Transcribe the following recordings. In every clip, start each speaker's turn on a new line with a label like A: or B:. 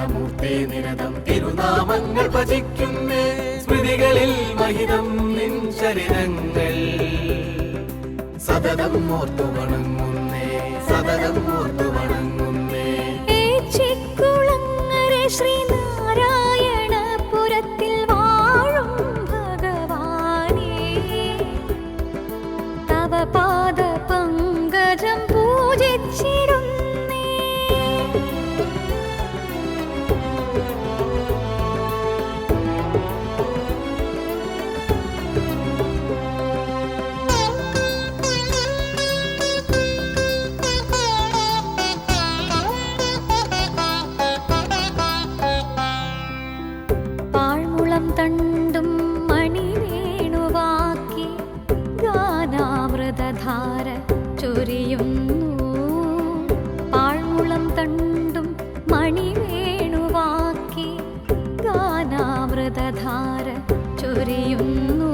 A: ശ്രീനാരായണമൂർത്തി നിരതം തിരുനാമങ്ങൾ ഭജിക്കുന്നേ സ്മൃതികളിൽ മഹിതം നിൻ ചരിതങ്ങൾ. സതതം ഓർത്തു വണങ്ങുന്നേ സതതം
B: ഗാനാമൃതധാര ചൊരിയുന്നു. പാഴ്മുളം തണ്ടും മണിവേണുവാക്കി ഗാനാമൃതധാര ചൊരിയുന്നു.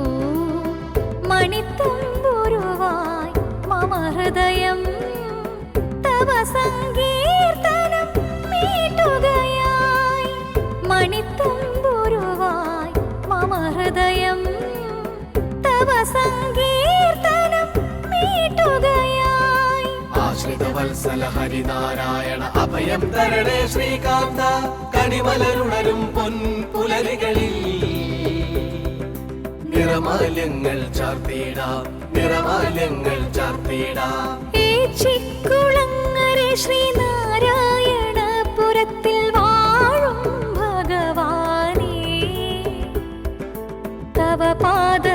B: മണിത്തമ്പുരുവായി മമ ഹൃദയം തവ സങ്കീർത്തനം മീട്ടുകയായി മമ ഹൃദയം തവ
A: ആശ്രിത വത്സല ഹരിനാരായണ അഭയം തരണേ ശ്രീകാന്ത. കണിമലരുണരും പൊൻ പുലരികളിൽ നിറമാല്യങ്ങൾ ചാർത്തിയിടാം. നിറമാല്യങ്ങൾ ചാർത്തിയിടാം
B: ശ്രീനാരായണ പുരത്തിൽ വാഴും ഭഗവാനേ. തവ പാദ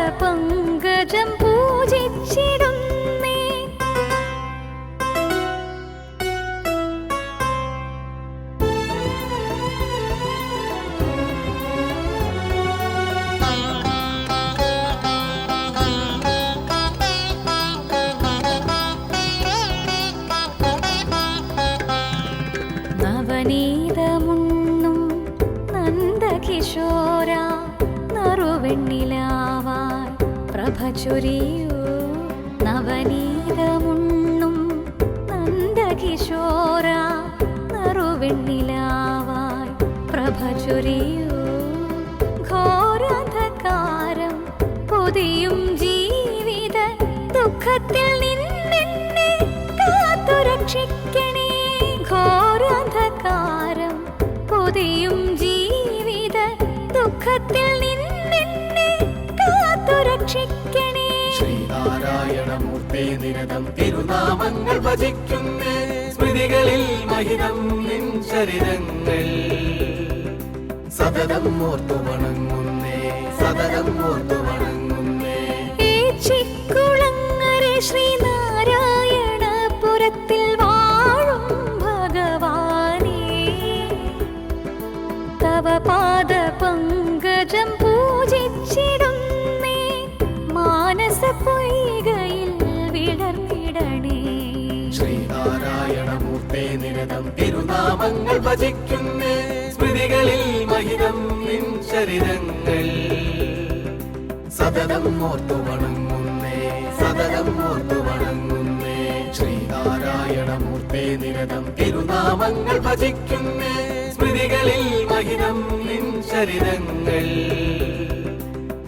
B: നറുവെണ്ണിലാവാൻ പ്രഭ ചൊരിയൂ. നവനീതമുണ്ണും നന്ദകിശോര നറുവെണ്ണിലാവാൻ പ്രഭ ചൊരിയൂ. ഘോരന്ധകാരം പുതിയും ജീവിത ദുഃഖത്തിൽ നിന്നെ കാത്തുരക്ഷിക്കണേ. ഘോരാന്ധകാരം പുതിയും ജീവിത ദുഃഖത്തിൽ നിന്നെ കാത്തുരക്ഷിക്കണേ
A: ശ്രീനാരായണമൂർത്തി നിരതം തിരുനാമങ്ങൾ ഭജിക്കുന്നേ. സ്മൃതികളിൽ മഹിതം നിൻ ചരിതങ്ങൾ. സതതം ഓർത്തു വണങ്ങുന്നേ. സതതം ഓർത്തു വണങ്ങുന്നേ.
B: ഏച്ചിക്കുളങ്ങര ശ്രീനാരായണ പുരത്തിൽ വാഴും ഭഗവാനേ. തവ പാദ
A: നിരതം തിരുനാമങ്ങൾ ഭജിക്കുന്നേ സ്മൃതികളിൽ മഹിതം നിൻ ചരിതങ്ങൾ. സതതം ഓർത്തു വണങ്ങുന്നേ സതതം ഓർത്തു വണങ്ങുന്നേ. ശ്രീനാരായണമൂർത്തി നിരതം തിരുനാമങ്ങൾ ഭജിക്കുന്നേ സ്മൃതികളിൽ മഹിതം നിൻ ചരിതങ്ങൾ.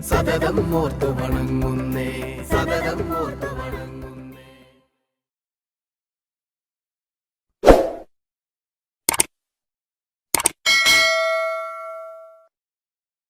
A: സതതം ഓർത്തു വണങ്ങുന്നേ സതതം ഓർത്തു വണങ്ങുന്നേ.